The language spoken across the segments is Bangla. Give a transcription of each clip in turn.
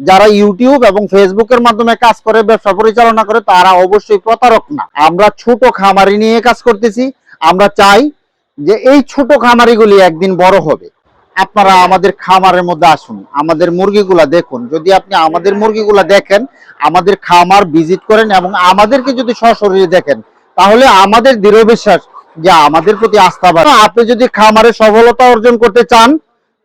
যারা ইউটিউব এবং ফেসবুকের মাধ্যমে কাজ করে, ব্যবসা পরিচালনা করে, তারা অবশ্যই প্রতারক না। আমরা ছোট খামারি নিয়ে কাজ করতেছি। আমরা চাই যে এই ছোট খামারিগুলি একদিন বড় হবে। আপনারা আমাদের খামারের মধ্যে আসুন। আমাদের মুরগিগুলা দেখুন। যদি আপনি আমাদের মুরগিগুলা দেখেন, আমাদের খামার ভিজিট করেন এবং আমাদেরকে যদি সশরীরে দেখেন, তাহলে আমাদের দৃঢ় বিশ্বাস যে আমাদের প্রতি আস্থা বাড়ে আপনি যদি খামারে সফলতা অর্জন করতে চান,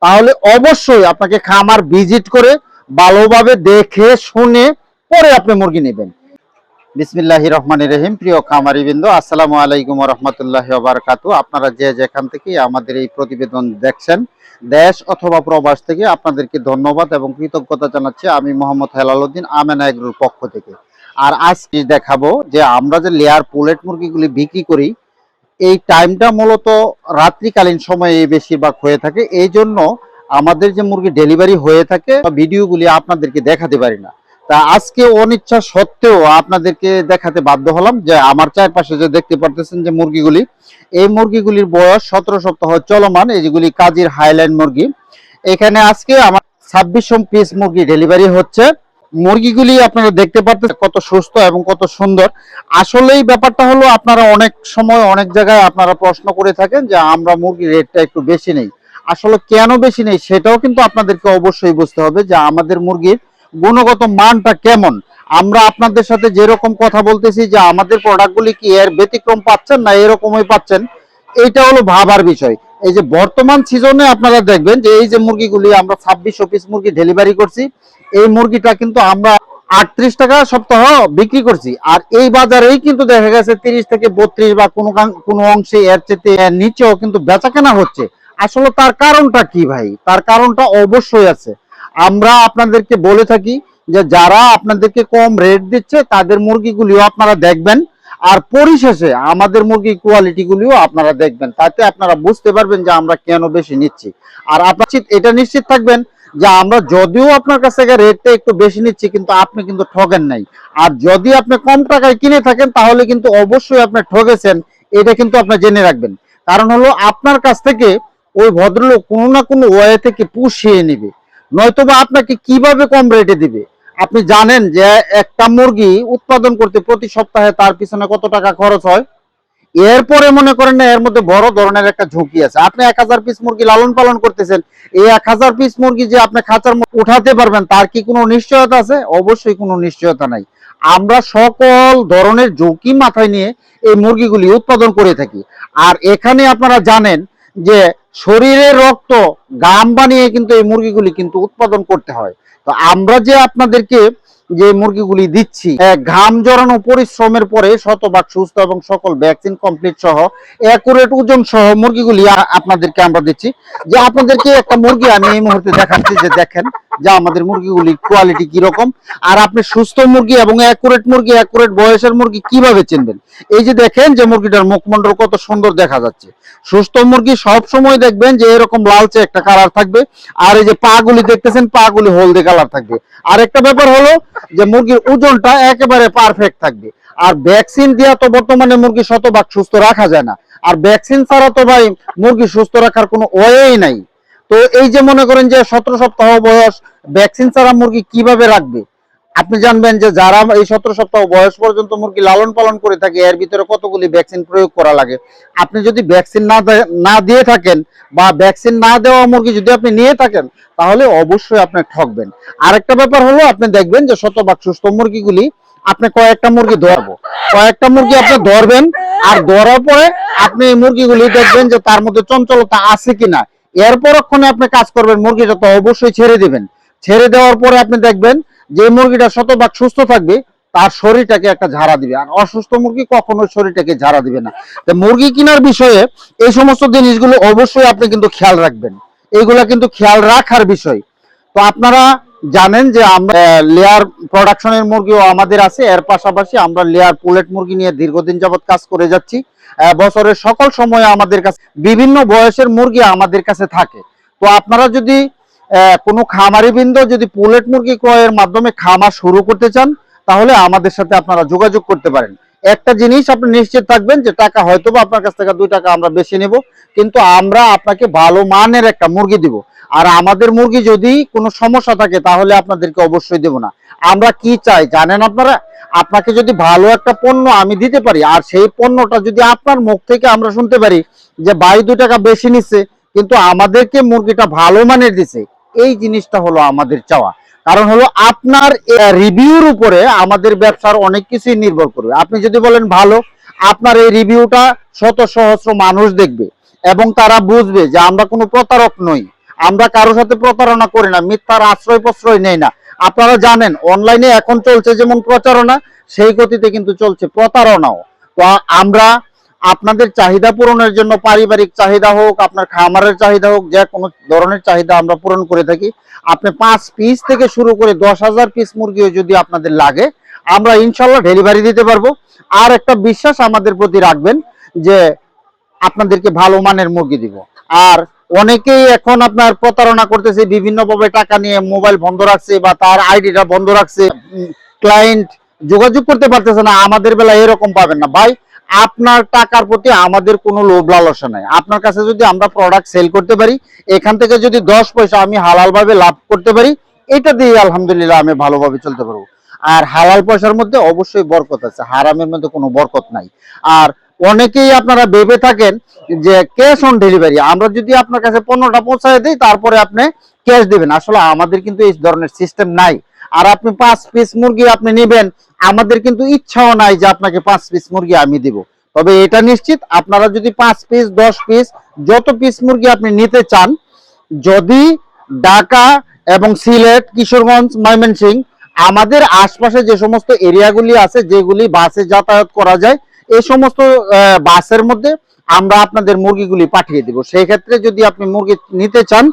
তাহলে অবশ্যই আপনাকে খামার ভিজিট করে ভালোভাবে দেখে, শুনে পরে আপনি মুরগি নেবেন। বিসমিল্লাহি রহমান রহিম। প্রিয় খামারি বিন্দু আসসালামু আলাইকুম রহমতুল্লাহ বারকাতু আপনারা যে যেখান থেকে আমাদের এই প্রতিবেদন দেখছেন, দেশ অথবা প্রবাস থেকে, আপনাদেরকে ধন্যবাদ এবং কৃতজ্ঞতা জানাচ্ছি আমি মোহাম্মদ হেলালুদ্দিন আমেনা এগ্রুর পক্ষ থেকে। আর আজকে দেখাবো যে আমরা যে লেয়ার পোলেট মুরগিগুলি বিক্রি করি, এই টাইমটা মূলত রাত্রিকালীন সময়ে বেশিরভাগ হয়ে থাকে। এই জন্য আমাদের যে মুরগি ডেলিভারি হয়ে থাকে ভিডিওগুলি আপনাদেরকে দেখাতে পারি না। তা আজকে অনিচ্ছা সত্ত্বেও আপনাদেরকে দেখাতে বাধ্য হলাম যে আমার চারপাশে যে দেখতে পারতেছেন যে মুরগিগুলি, এই মুরগিগুলির বয়স সতেরো সপ্তাহ চলমান এইগুলি কাজীর হাইলাইন মুরগি। এখানে আজকে আমার ছাব্বিশশো পিস মুরগি ডেলিভারি হচ্ছে। মুরগিগুলি আপনারা দেখতে পাচ্ছেন কত সুস্থ এবং কত সুন্দর। আসলেই ব্যাপারটা হলো আপনারা অনেক সময় অনেক জায়গায় আপনারা প্রশ্ন করে থাকেন যে আমরা মুরগির রেটটা একটু বেশি নেই। আসলে কেন বেশি নেই সেটাও কিন্তু আপনাদেরকে অবশ্যই বুঝতে হবে যে আমাদের মুরগির গুণগত মানটা কেমন। আমরা আপনাদের সাথে যেরকম কথা বলতেছি যে আমাদের প্রোডাক্টগুলি কি এর ব্যতিক্রম পাচ্ছেন না এরকমই পাচ্ছেন এটা হলো ভাবার বিষয়। এই যে বর্তমান সিজনে আপনারা দেখবেন যে এই যে মুরগিগুলি আমরা ছাব্বিশশো পিস মুরগি ডেলিভারি করছি, এই মুরগিটা কিন্তু আমরা আটত্রিশ টাকা সপ্তাহ বিক্রি করছি। আর এই বাজারেই কিন্তু দেখা গেছে তিরিশ থেকে বত্রিশ বা কোনো কোনো অংশে এর চেয়ে নিচেও কিন্তু বেচা কেনা হচ্ছে। আসলে তার কারণটা কি ভাই? তার কারণটা অবশ্যই আছে। আমরা আপনাদেরকে বলে থাকি যে যারা আপনাদেরকে কম রেট দিচ্ছে, তাদের মুরগিগুলিও আপনারা দেখবেন। আর পরিশেষে আমাদের মুরগির কোয়ালিটিগুলিও আপনারা দেখবেন। তাতে আপনারা বুঝতে পারবেন যে আমরা কেন বেশি নিচ্ছি। আর আপনার এটা নিশ্চিত থাকবেন যে আমরা যদিও আপনার কাছ থেকে রেটটা একটু বেশি নিচ্ছি, কিন্তু আপনি কিন্তু ঠগেন নাই। আর যদি আপনি কম টাকায় কিনে থাকেন, তাহলে কিন্তু অবশ্যই আপনি ঠগেছেন, এটা কিন্তু আপনি জেনে রাখবেন। কারণ হলো আপনার কাছ থেকে ওই ভদ্রলোক কোনো না কোনো ওয়ে থেকে পুষিয়ে নেবে। নয়তোবা আপনাকে কীভাবে কম রেটে দিবে? আপনি জানেন যে একটা মুরগি উৎপাদন করতে প্রতি সপ্তাহে তার পিছনে কত টাকা খরচ হয়? এরপরে মনে করেন না এর মধ্যে বড় ধরনের একটা ঝুঁকি আছে। আপনি এক হাজার পিস মুরগি লালন পালন করতেছেন, এই এক হাজার পিস মুরগি যে আপনি খাঁচার উঠাতে পারবেন, তার কি কোনো নিশ্চয়তা আছে? অবশ্যই কোনো নিশ্চয়তা নাই। আমরা সকল ধরনের ঝুঁকি মাথায় নিয়ে এই মুরগিগুলি উৎপাদন করে থাকি। আর এখানে আপনারা জানেন যে শরীরের রক্ত গাম বানিয়ে কিন্তু এই মুরগিগুলি কিন্তু উৎপাদন করতে হয়। তো আমরা যে আপনাদেরকে যে মুরগিগুলি দিচ্ছি ঘাম জড়ানো পরিশ্রমের পরে শতভাগ সুস্থ এবং সকল ভ্যাকসিন কমপ্লিট সহ অ্যাকুরেট ওজন সহ মুরগিগুলি আপনাদেরকে আমরা দিচ্ছি। যে আপনাদেরকে একটা মুরগি আমি এই মুহূর্তে দেখাচ্ছি, যে দেখেন, যে আমাদের মুরগিগুলির কোয়ালিটি কীরকম আর আপনি সুস্থ মুরগি এবং অ্যাকুরেট মুরগি অ্যাকুরেট বয়সের মুরগি কীভাবে চিনবেন? এই যে দেখেন, যে মুরগিটার মুখমণ্ডল কত সুন্দর দেখা যাচ্ছে। সুস্থ মুরগি সব সময় দেখবেন যে এরকম লালচে একটা কালার থাকবে, আর এই যে পা গুলি দেখতেছেন, পা গুলি হলদে কালার থাকবে। আর একটা ব্যাপার হলো যে মুরগির ওজনটা একেবারে পারফেক্ট থাকবে। আর ভ্যাকসিন দিয়া তো বর্তমানে মুরগি শতভাগ সুস্থ রাখা যায় না। আর ভ্যাকসিন ছাড়া তো ভাই মুরগি সুস্থ রাখার কোনো ওয়েই নাই। তো এই যে মনে করেন যে সতেরো সপ্তাহ বয়স ভ্যাকসিন ছাড়া মুরগি কীভাবে রাখবে? আপনি জানবেন যে যারা এই সতেরো সপ্তাহ বয়স পর্যন্ত মুরগি লালন পালন করে থাকে, এর ভিতরে কতগুলি ভ্যাকসিন প্রয়োগ করা লাগে? আপনি যদি ভ্যাকসিন না না দিয়ে থাকেন বা ভ্যাকসিন না দেওয়া মুরগি যদি আপনি নিয়ে থাকেন, তাহলে অবশ্যই আপনি ঠকবেন। আরেকটা ব্যাপার হলো, আপনি দেখবেন যে শতভাগ সুস্থ মুরগিগুলি আপনি কয়েকটা মুরগি ধরবো। কয়েকটা মুরগি আপনি ধরবেন, আর ধরার পরে আপনি এই মুরগিগুলি দেখবেন যে তার মধ্যে চঞ্চলতা আছে কিনা। এর পরক্ষণে আপনি কাজ করবেন, মুরগিটা তো অবশ্যই ছেড়ে দিবেন। ছেড়ে দেওয়ার পরে আপনি দেখবেন যে মুরগিটা শতভাগ সুস্থ থাকবে, তার শরীরটাকে একটা ঝাড়া দিবে। আর অসুস্থ মুরগি কখনো শরীরটাকে ঝাড়া দিবে না। মুরগি কেনার বিষয়ে এই সমস্ত জিনিসগুলো অবশ্যই আপনি কিন্তু খেয়াল রাখবেন। এইগুলা কিন্তু খেয়াল রাখার বিষয়। তো আপনারা জানেন যে আমরা লেয়ার প্রোডাকশনের মুরগিও আমাদের আছে। এর পাশাপাশি আমরা লেয়ার পুলেট মুরগি নিয়ে দীর্ঘদিন যাবত কাজ করে যাচ্ছি। বছরের সকল সময়ে আমাদের কাছে, বিভিন্ন বয়সের মুরগি আমাদের কাছে থাকে। তো আপনারা যদি কোনো খামারি বৃন্দ যদি পোলেট মুরগি ক্রয়ের মাধ্যমে খামার শুরু করতে চান, তাহলে আমাদের সাথে আপনারা যোগাযোগ করতে পারেন। একটা জিনিস আপনি নিশ্চিত থাকবেন যে টাকা হয়তো বা আপনার কাছ থেকে দুই টাকা আমরা বেশি নেব, কিন্তু আমরা আপনাকে ভালো মানের একটা মুরগি দিব। আর আমাদের মুরগি যদি কোনো সমস্যা থাকে, তাহলে আপনাদেরকে অবশ্যই দেব না। আমরা কি চাই জানেন আপনারা? আপনাকে যদি ভালো একটা পণ্য আমি দিতে পারি, আর সেই পণ্যটা যদি আপনার মুখ থেকে আমরা শুনতে পারি যে বাই দু টাকা বেশি নিচ্ছে, কিন্তু আমাদেরকে মুরগিটা ভালো মানের দিছে এই জিনিসটা হলো আমাদের চাওয়া। কারণ হলো আপনার রিভিউর উপরে আমাদের ব্যবসার অনেক কিছুই নির্ভর করবে। আপনি যদি বলেন ভালো, আপনার এই রিভিউটা শত সহস্র মানুষ দেখবে এবং তারা বুঝবে যে আমরা কোনো প্রতারক নই। আমরা কারোর সাথে প্রতারণা করি না, মিথ্যার আশ্রয় প্রশ্রয় নেই না। আপনারা জানেন অনলাইনে এখন চলছে যেমন প্রচারণা, সেই গতিতে কিন্তু চলছে প্রতারণাও। তো আমরা আপনাদের চাহিদা পূরণের জন্য পারিবারিক চাহিদা হোক, আপনার খামারের চাহিদা হোক, যে কোনো ধরনের চাহিদা আমরা পূরণ করে থাকি। আপনি পাঁচ পিস থেকে শুরু করে দশ হাজার পিস মুরগিও যদি আপনাদের লাগে, আমরা ইনশাল্লাহ ডেলিভারি দিতে পারব। আর একটা বিশ্বাস আমাদের প্রতি রাখবেন যে আপনাদেরকে ভালো মানের মুরগি দিব। আর অনেকেই এখন আপনার প্রতারণা করতেছে, বিভিন্নভাবে টাকা নিয়ে মোবাইল বন্ধ রাখছে বা তার আইডিটা বন্ধ রাখছে ক্লায়েন্ট যোগাযোগ করতে পারতেছে না, আমাদের বেলা এরকম পাবেন না। ভাই আপনার টাকার প্রতি আমাদের কোনো লোভ লালসা নাই। আপনার কাছে যদি আমরা প্রোডাক্ট সেল করতে পারি, এখান থেকে যদি দশ পয়সা আমি হালাল ভাবে লাভ করতে পারি, এটা দিয়ে আলহামদুলিল্লাহ আমি ভালোভাবে চলতে পারব। আর হালাল পয়সার মধ্যে অবশ্যই বরকত আছে, হারামের মধ্যে কোনো বরকত নাই। আর অনেকেই আপনারা ভেবে থাকেন যে ক্যাশ অন ডেলিভারি আমরা যদি আপনার কাছে পণ্যটা পৌঁছায় দিই, তারপরে আপনি ক্যাশ দিবেন। আসলে আমাদের কিন্তু এই ধরনের সিস্টেম নাই। আর আপনি পাঁচ পিস মুরগি আপনি নেবেন আমাদের কিন্তু ইচ্ছাও নাই যে আপনাকে পাঁচ পিস মুরগি আমি দিব। তবে এটা নিশ্চিত, আপনারা যদি পাঁচ পিস দশ পিস যত পিস মুরগি আপনি নিতে চান, যদি ঢাকা এবং সিলেট, কিশোরগঞ্জ, ময়মনসিংহ, আমাদের আশপাশে যে সমস্ত এরিয়াগুলি আছে, যেগুলি বাসে যাতায়াত করা যায় এই সমস্ত বাসের মধ্যে আমরা আপনাদের মুরগিগুলি পাঠিয়ে দিব। সেই ক্ষেত্রে যদি আপনি মুরগি নিতে চান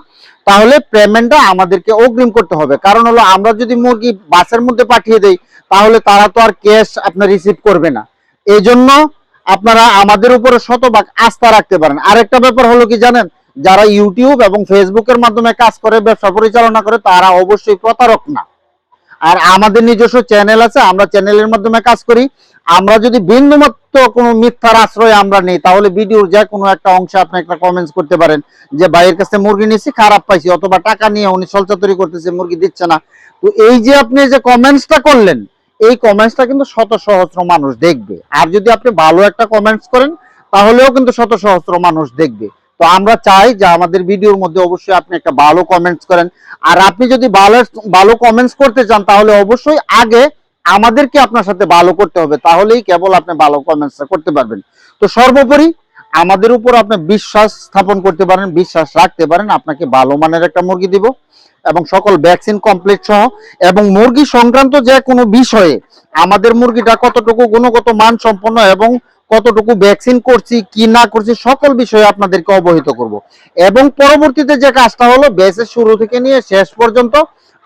তাহলে পেমেন্টটা আমাদেরকে অগ্রিম করতে হবে। কারণ হলো আমরা যদি মুরগি বাসের মধ্যে পাঠিয়ে দেই, তাহলে তারা তো আর ক্যাশ আপনার রিসিভ করবে না। এই জন্য আপনারা আমাদের উপরে শতভাগ আস্থা রাখতে পারেন। আরেকটা ব্যাপার হলো কি জানেন? যারা ইউটিউব এবং ফেসবুকের মাধ্যমে কাজ করে, ব্যবসা পরিচালনা করে, তারা অবশ্যই প্রতারক না। আর আমাদের নিজস্ব চ্যানেল আছে, আমরা চ্যানেলের মাধ্যমে কাজ করি। আমরা যদি বিন্দুমাত্র কোনো মিথ্যার আশ্রয় আমরা নেই, তাহলে ভিডিওর যে কোনো একটা অংশে আপনি একটা কমেন্টস করতে পারেন যে, ভাইয়ের কাছে মুরগি নিয়েছি, খারাপ পাইছি, অথবা টাকা নিয়ে উনি সলচাতুরি করতেছে, মুরগি দিচ্ছে না। তো এই যে আপনি যে কমেন্টসটা করলেন, এই কমেন্টসটা কিন্তু শত সহস্র মানুষ দেখবে। আর যদি আপনি ভালো একটা কমেন্টস করেন, তাহলেও কিন্তু শত সহস্র মানুষ দেখবে। তো আমরা চাই যে আমাদের ভিডিওর মধ্যে অবশ্যই আপনি একটা ভালো কমেন্টস করেন। আর আপনি যদি ভালো ভালো কমেন্টস করতে চান, তাহলে অবশ্যই আগে আমাদেরকে আপনার সাথে ভালো করতে হবে। তাহলেই কেবল আপনি ভালো কমেন্টস করতে পারবেন। তো সর্বোপরি আমাদের উপর আপনি বিশ্বাস স্থাপন করতে পারেন, বিশ্বাস রাখতে পারেন, আপনাকে ভালো মানের একটা মুরগি দিব এবং সকল ভ্যাকসিন কমপ্লিট সহ এবং মুরগি সংক্রান্ত যে কোনো বিষয়ে আমাদের মুরগিটা কতটুকু গুণগত মান সম্পন্ন এবং কতটুকু ভ্যাকসিন করছি, কি না করছি, সকল বিষয়ে আপনাদেরকে অবহিত করব। এবং পরবর্তীতে যে কাজটা হলো বেসের শুরু থেকে নিয়ে শেষ পর্যন্ত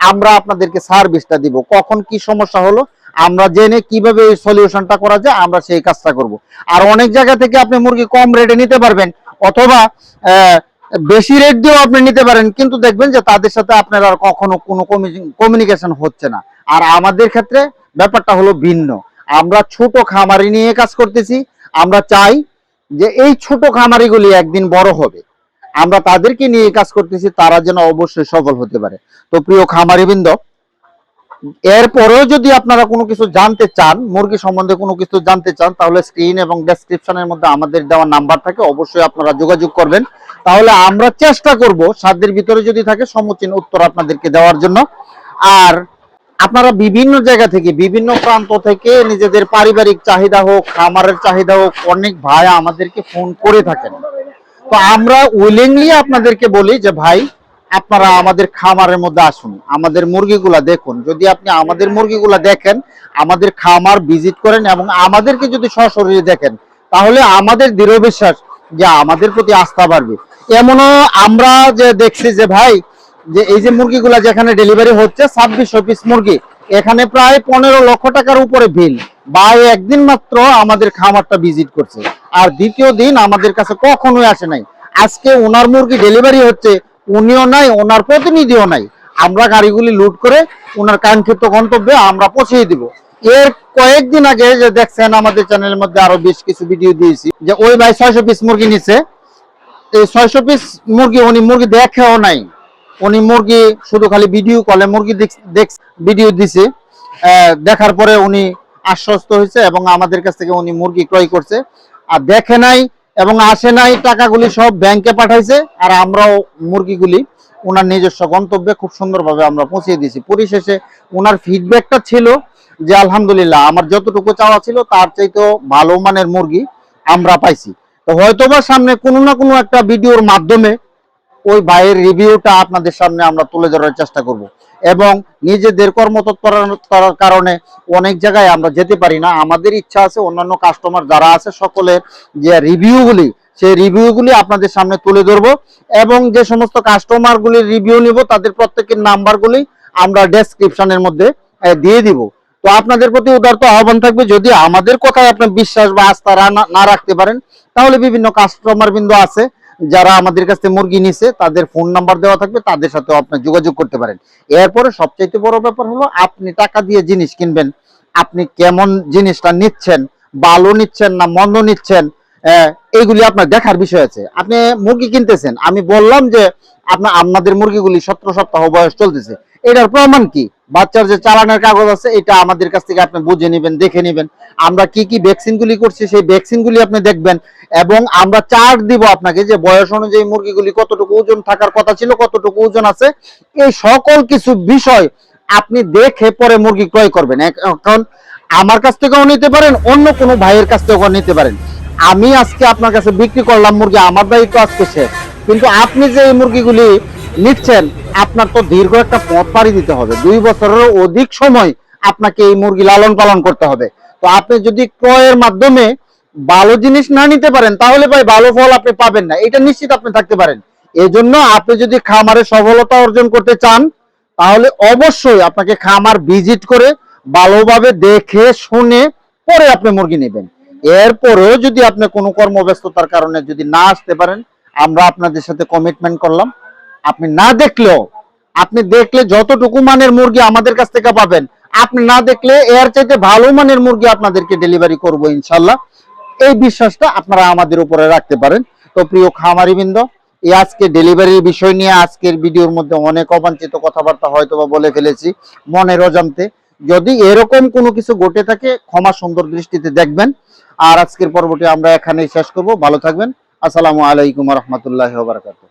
আমরা আপনাদেরকে সার্ভিসটা দিব। কখন কি সমস্যা হলো, আমরা জেনে কীভাবে এই সলিউশনটা করা যায়, আমরা সেই কাজটা করব। আর অনেক জায়গা থেকে আপনি মুরগি কম রেটে নিতে পারবেন, অথবা বেশি রেট দিয়েও আপনি নিতে পারেন, কিন্তু দেখবেন যে তাদের সাথে আপনার আর কখনো কোনো কমিউনিকেশন হচ্ছে না। আর আমাদের ক্ষেত্রে ব্যাপারটা হলো ভিন্ন। আমরা ছোট খামারি নিয়ে কাজ করতেছি আমরা চাই যে এই ছোট খামারিগুলি একদিন বড় হবে। আমরা তাদেরকে নিয়ে কাজ করতেছি, তারা যেন অবশ্যই সফল হতে পারে। তো প্রিয় খামারিবৃন্দ, এরপরেও যদি আপনারা কোনো কিছু জানতে চান, মুরগি সম্বন্ধে কোনো কিছু জানতে চান, তাহলে স্ক্রিন এবং ডেসক্রিপশনের মধ্যে আমাদের দেওয়া নাম্বার থাকে, অবশ্যই আপনারা যোগাযোগ করবেন। তাহলে আমরা চেষ্টা করব, সাধ্যের ভিতরে যদি থাকে সমুচীন উত্তর আপনাদেরকে দেওয়ার জন্য। আর আপনারা বিভিন্ন জায়গা থেকে, বিভিন্ন প্রান্ত থেকে নিজেদের পারিবারিক চাহিদা হোক, খামারের চাহিদা হোক, অনেক ভাই আমাদেরকে ফোন করে থাকেন। তো আমরা উইলিংলি আপনাদেরকে বলি যে, ভাই, আপনারা আমাদের খামারের মধ্যে আসুন। আমাদের মুরগিগুলা দেখুন। যদি আপনি আমাদের মুরগিগুলা দেখেন, আমাদের খামার ভিজিট করেন এবং আমাদেরকে যদি সশরীরে দেখেন, তাহলে আমাদের দৃঢ় বিশ্বাস যে আমাদের প্রতি আস্থা বাড়বে। এমনও আমরা যে দেখছি যে, ভাই যে এই যে মুরগিগুলা যেখানে ডেলিভারি হচ্ছে, ছাব্বিশশো পিস মুরগি, এখানে প্রায় পনেরো লক্ষ টাকার উপরে বিল বা একদিন মাত্র আমাদের খামারটা ভিজিট করছে। আর দ্বিতীয় দিন আমাদের কাছে কখনোই আসে নাই। আজকে ওনার মুরগি ডেলিভারি হচ্ছে, উনিও নাই, ওনার প্রতিনিধিও নাই। আমরা গাড়িগুলি লুট করে ওনার কাঙ্ক্ষিত গন্তব্যে আমরা পৌঁছিয়ে দিব। এর কয়েকদিন আগে যে দেখছেন আমাদের চ্যানেলের মধ্যে আরও বেশ কিছু ভিডিও দিয়েছি, যে ওই ভাই ছয়শো পিস মুরগি নিছে। এই ছয়শো পিস মুরগি উনি মুরগি দেখেও নাই। উনি মুরগি শুধু খালি ভিডিও কলে মুরগি দেখ ভিডিও দিছে। দেখার পরে উনি আশ্বস্ত হয়েছে এবং আমাদের কাছ থেকে উনি মুরগি ক্রয় করছে। আর দেখে নাই এবং আসে নাই, টাকাগুলি সব ব্যাংকে পাঠাইছে আর আমরাও মুরগিগুলি ওনার নিজস্ব গন্তব্যে খুব সুন্দরভাবে আমরা পৌঁছে দিয়েছি। পরিশেষে ওনার ফিডব্যাকটা ছিল যে, আলহামদুলিল্লাহ, আমার যতটুকু চাওয়া ছিল, তার চাইতেও ভালো মানের মুরগি আমরা পাইছি। তো হয়তোবা সামনে কোনো না কোনো একটা ভিডিওর মাধ্যমে ওই ভাইয়ের রিভিউটা আপনাদের সামনে আমরা তুলে ধরার চেষ্টা করব। এবং নিজেদের কর্মতৎপরতার কারণে অনেক জায়গায় আমরা যেতে পারি না। আমাদের ইচ্ছা আছে অন্যান্য কাস্টমার যারা আছে সকলের যে রিভিউগুলি সেই রিভিউগুলি আপনাদের সামনে তুলে ধরবো এবং যে সমস্ত কাস্টমারগুলির রিভিউ নিব, তাদের প্রত্যেকের নাম্বারগুলি আমরা ডেসক্রিপশনের মধ্যে দিয়ে দিব। তো আপনাদের প্রতি উদারত আহ্বান থাকবে, যদি আমাদের কথায় আপনি বিশ্বাস বা আস্থা না রাখতে পারেন, তাহলে বিভিন্ন কাস্টমার বিন্দু আছে। যারা আমাদের কাছে মুরগি নিছে, তাদের ফোন নাম্বার দেওয়া থাকবে, তাদের সাথে আপনি যোগাযোগ করতে পারেন। এরপরে সবচাইতে বড় ব্যাপার হলো, আপনি টাকা দিয়ে জিনিস কিনবেন, আপনি কেমন জিনিসটা নিচ্ছেন, ভালো নিচ্ছেন না মন্দ নিচ্ছেন এইগুলি আপনার দেখার বিষয় আছে। আপনি মুরগি কিনতেছেন, আমি বললাম যে আপনার আপনাদের মুরগিগুলি সতেরো সপ্তাহ বয়স চলতেছে। এটার প্রমাণ কি? বাচ্চার যে চালানের কাগজ আছে, এটা আমাদের কাছ থেকে আপনি বুঝে নেবেন, দেখে নেবেন। আমরা কি কি ভ্যাকসিন গুলি করছি, সেই ভ্যাকসিন গুলি আপনি দেখবেন এবং আমরা চার্ট দিব আপনাকে যে বয়স অনুযায়ী মুরগিগুলি কতটুকু ওজন থাকার কথা ছিল, কতটুকু ওজন আছে। এই সকল কিছু বিষয় আপনি দেখে পরে মুরগি ক্রয় করবেন। এখন আমার কাছ থেকেও নিতে পারেন, অন্য কোনো ভাইয়ের কাছ থেকেও নিতে পারেন। আমি আজকে আপনার কাছে বিক্রি করলাম মুরগি, আমার দায়িত্ব আজকে শেষ কিন্তু আপনি যে এই মুরগিগুলি নিচ্ছেন, আপনার তো দীর্ঘ একটা পথ পাড়ি দিতে হবে। দুই বছরেরও অধিক সময় আপনাকে এই মুরগি লালন পালন করতে হবে। তো আপনি যদি ক্রয়ের মাধ্যমে ভালো জিনিস না নিতে পারেন, তাহলে ভাই ভালো ফল আপনি পাবেন না। এটা নিশ্চিত আপনি থাকতে পারেন। এই জন্য আপনি যদি খামারে সফলতা অর্জন করতে চান, তাহলে অবশ্যই আপনাকে খামার ভিজিট করে ভালোভাবে দেখে শুনে পরে আপনি মুরগি নেবেন। এরপরেও যদি আপনি কোনো কর্মব্যস্ততার কারণে যদি না আসতে পারেন, আমরা আপনাদের সাথে কমিটমেন্ট করলাম। আপনি না দেখলেও, আপনি দেখলে যতটুকু মানের মুরগি আমাদের কাছ থেকে পাবেন, আপনি না দেখলে এর চাইতে ভালো মানের মুরগি আপনাদেরকে ডেলিভারি করব ইনশাল্লাহ এই বিশ্বাসটা আপনারা আমাদের উপরে রাখতে পারেন। তো প্রিয় খামারি বৃন্দ এই আজকে ডেলিভারির বিষয় নিয়ে আজকের ভিডিওর মধ্যে অনেক অবাঞ্ছিত কথাবার্তা হয়তো বলে ফেলেছি। মনের অজান্তে যদি এরকম কোনো কিছু ঘটে থাকে, ক্ষমা সুন্দর দৃষ্টিতে দেখবেন। আর আজকের পর্বটি আমরা এখানেই শেষ করব। ভালো থাকবেন। আসসালামু আলাইকুম রহমতুল্লাহ বারকাতুহ।